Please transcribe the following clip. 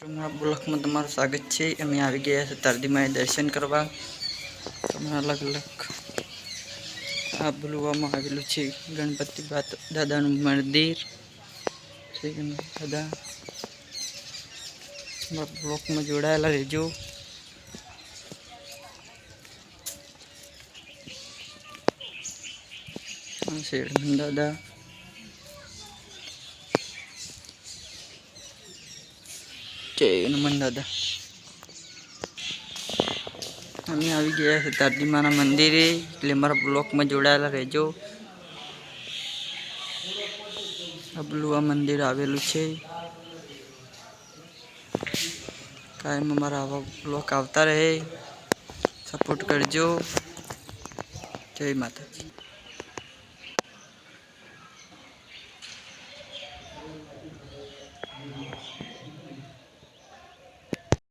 તમારા બ્લોકમાં તમારું સ્વાગત છે. અમે આવી ગયા છે તારદીમાએ દર્શન કરવા. તમે અલગ અલગ આ બોલવામાં આવેલું છે. ગણપતિ દાદાનું મંદિર છે દાદા? અમારા બ્લોકમાં જોડાયેલા રહેજો. શેઠ દાદા. જય હનુમાન દાદા. અમે આવી ગયા છે તારજીમાના મંદિરે, એટલે મારા બ્લોકમાં જોડાયેલા રહેજો. અબલું આ મંદિર આવેલું છે. કાયમ અમારા આવા બ્લોક આવતા રહે. સપોર્ટ કરજો. જય માતાજી.